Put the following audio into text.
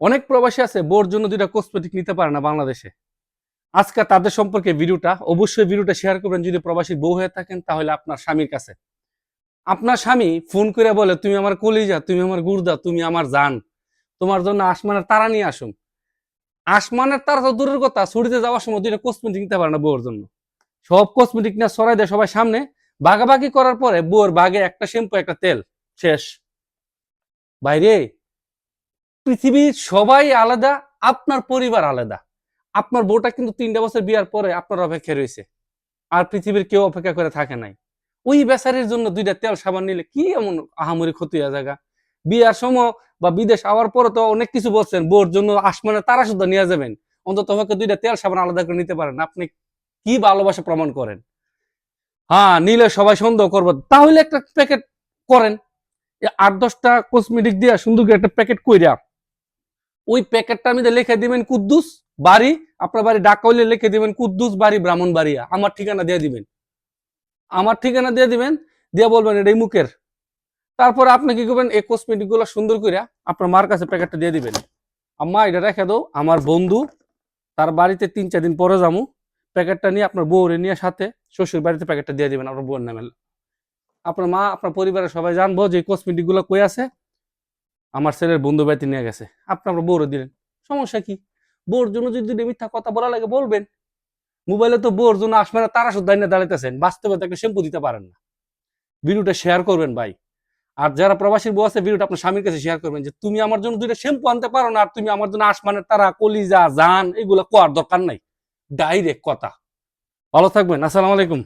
অনেক প্রবাসী আছে বোর জন্য দুইটা কসমেটিক নিতে পারে না বাংলাদেশে। আজকে তাদের সম্পর্কে ভিডিওটা, অবশ্যই ভিডিওটা শেয়ার করবেন। যদি প্রবাসী বউ হয়ে থাকেন, তাহলে আপনার স্বামীর কাছে। আপনার স্বামী ফোন করে বলে, তুমি আমার কলিজা, তুমি আমার গুর্দা, তুমি আমার জান। তোমার জন্য আসমানের তারা নিয়ে আসুন। আসমানের তারা তো দূরের কথা, ছুটিতে যাওয়ার সময় দুইটা কসমেটিক নিতে পারে না বউর জন্য। সব কসমেটিক নিয়ে সরাই দেয় সবাই সামনে। ভাগাভাগি করার পরে বউর বাগে একটা শ্যাম্পু একটা তেল। শেষ। বাইরে পৃথিবীর সবাই আলাদা, আপনার পরিবার আলাদা। আপনার বউটা কিন্তু তিনটা বছর বিয়ার পরে আপনার অপেক্ষা রয়েছে। আর পৃথিবীর কেউ অপেক্ষা করে থাকে নাই। ওই বেচারির জন্য দুইটা তেল সাবান নিলে কি এমন আহামরি ক্ষতি হয়ে জায়গা? বিয়ার সময় বা বিদেশ আওয়ার পরে তো অনেক কিছু বলছেন বোর জন্য আসমানে তারা শুদ্ধ নিয়ে যাবেন। অন্তত পক্ষে দুইটা তেল সাবান আলাদা করে নিতে পারেন। আপনি কি ভালোবাসা প্রমাণ করেন? হ্যাঁ নিলে সবাই সন্দেহ করব। তাহলে একটা প্যাকেট করেন। আট দশটা কসমেটিক দিয়া সুন্দর একটা প্যাকেট কইরা ওই প্যাকেটটা আমি লিখে দিবেন কুদ্দুস বাড়ি, আপনার বাড়ি ডাকা হইলে লিখে দিবেন কুদ্দুস বাড়ি ব্রাহ্মণ বাড়িয়া আমার ঠিকানা দিয়ে দিবেন। আমার ঠিকানা দিয়ে দিবেন, দিয়ে বলবেন এটাই মুখের। তারপরে আপনি কি করবেন, এই কসমেটিকগুলো সুন্দর করে আপনার মার কাছে প্যাকেটটা দিয়ে দিবেন। আম্মা, এটা রেখে দাও, আমার বন্ধু, তার বাড়িতে তিন চার দিন পরে যামু। প্যাকেটটা নিয়ে আপনার বউরে নিয়ে সাথে শ্বশুর বাড়িতে প্যাকেটটা দিয়ে দিবেন, আপনার বউর নামে। আপনার মা, আপনার পরিবারের সবাই জানব যে কসমেটিকগুলো কই আছে। আমার ছেলের বন্ধু বাড়িতে নিয়ে গেছে। আপনি আপনার বউরে দিলেন। সমস্যা কি? বউর জন্য যদি মিথ্যা কথা বলা লাগে বলবেন। মোবাইলে তো বউর জন্য আসবে না তারা শুদ্ধ দাঁড়াইতেছেন। বাস্তবে তাকে শ্যাম্পু দিতে পারেন না। ভিডিওটা শেয়ার করবেন ভাই। আর যারা প্রবাসীর বউ আছে, ভিডিওটা আপনার স্বামীর কাছে শেয়ার করবেন যে, তুমি আমার জন্য দুইটা শ্যাম্পু আনতে পারো না, আর তুমি আমার জন্য আসমানের তারা, কলিজা, জান, এগুলো কোয়ার দরকার নাই। ডাইরেক্ট কথা। ভালো থাকবেন। আসসালামু আলাইকুম।